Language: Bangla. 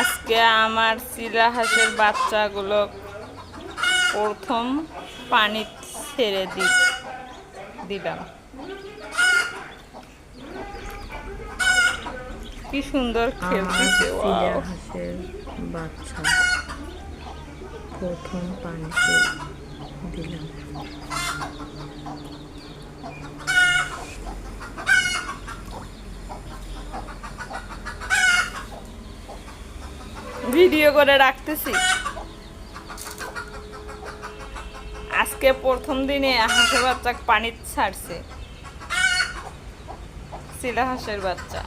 আজকে আমার চিলা হাঁসের বাচ্চাগুলো প্রথম পানি ছেড়ে দি দিলাম। কি সুন্দর খেলতেছে বাচ্চা প্রথম পানি দিলাম ভিডিও করে রাখতেছি। আজকে প্রথম দিনে হাঁসের বাচ্চা পানি ছাড়ছে। সিলা হাঁসের বাচ্চা।